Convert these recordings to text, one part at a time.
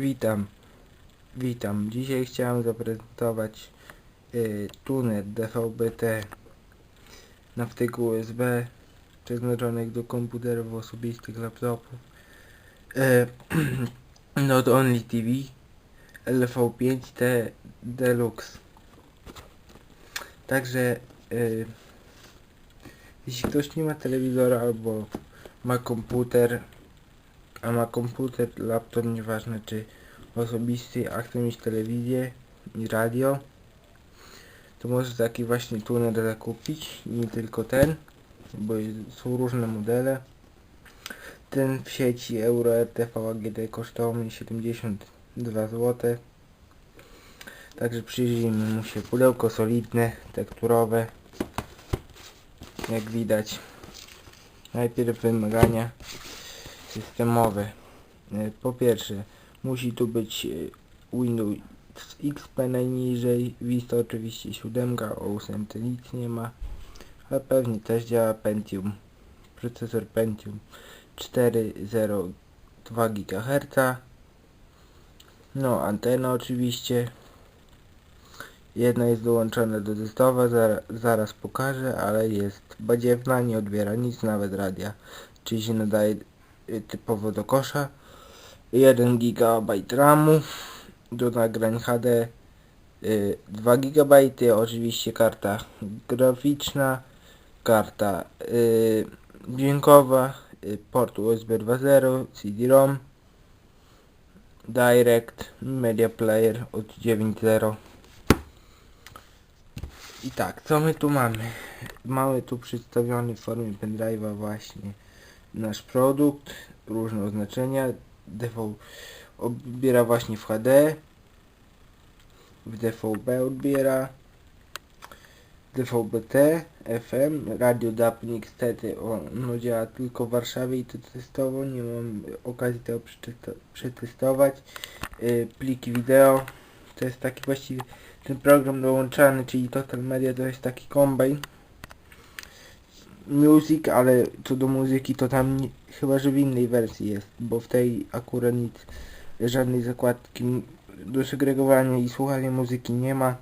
Witam, witam. Dzisiaj chciałem zaprezentować y, tuner DVB-T na wtyku USB przeznaczonych do komputerów osobistych, laptopów. Y, Not Only TV LV5T Deluxe. Także y, jeśli ktoś nie ma telewizora albo ma komputer a ma komputer, laptop, nieważne czy osobisty, a chce mieć telewizję i radio, to może taki właśnie tuner zakupić, nie tylko ten, bo są różne modele. Ten w sieci Euro RTV AGD kosztował mnie 72 zł. Także przyjrzyjmy mu się pudełko solidne, tekturowe, jak widać. Najpierw wymagania systemowe. E, Po pierwsze, musi tu być e, Windows XP najniżej, Vista oczywiście 7, o 8 nic nie ma, ale pewnie też działa Pentium, procesor Pentium 402 GHz, no antena oczywiście, jedna jest dołączona do testowa, zaraz, zaraz pokażę, ale jest badziewna, nie odbiera nic, nawet radia, czyli się nadaje typowo do kosza. 1 GB RAMu do nagrań HD y, 2 GB oczywiście karta graficzna karta y, dźwiękowa y, port USB 2.0 CD-ROM Direct Media Player od 9.0 i tak, co my tu mamy? Mamy tu przedstawiony w formie pendrive'a właśnie nasz produkt, różne oznaczenia, DV odbiera właśnie w HD, w DVB odbiera, DVB-T, FM, radio DAB niestety ono działa tylko w Warszawie i to testowo, nie mam okazji tego przetesto- przetestować, yy, pliki wideo, to jest taki właściwie ten program dołączany, czyli Total Media to jest taki kombajn, Music, ale co do muzyki to tam nie, chyba, że w innej wersji jest, bo w tej akurat nic, żadnej zakładki do segregowania i słuchania muzyki nie ma,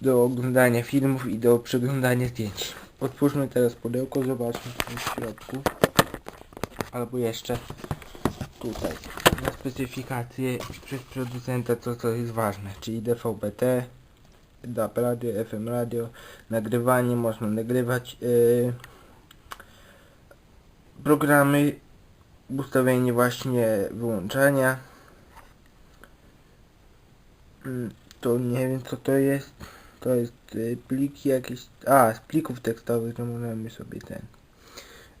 do oglądania filmów i do przeglądania zdjęć. Otwórzmy teraz pudełko, zobaczmy w środku, albo jeszcze tutaj. Na specyfikację przez producenta to co jest ważne, czyli DVB-T, DAB radio, FM radio, nagrywanie, można nagrywać yy, programy, ustawienie właśnie wyłączania. Mm, To nie wiem co to jest. To jest y, pliki jakieś. A, z plików tekstowych to możemy sobie ten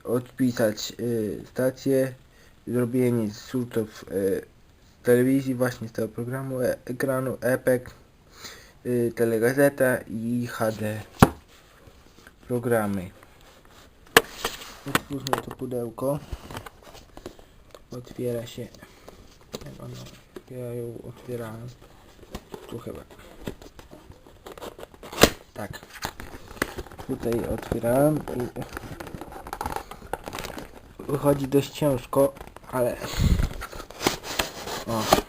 odpisać y, stację, zrobienie zrzutów y, z telewizji właśnie z tego programu, e, ekranu EPEC y, telegazeta i HD programy. Otwórzmy to pudełko. Otwiera się. Ono? Ja ją otwierałem. Tu chyba. Tak. Tutaj otwierałem i wychodzi dość ciężko, ale o,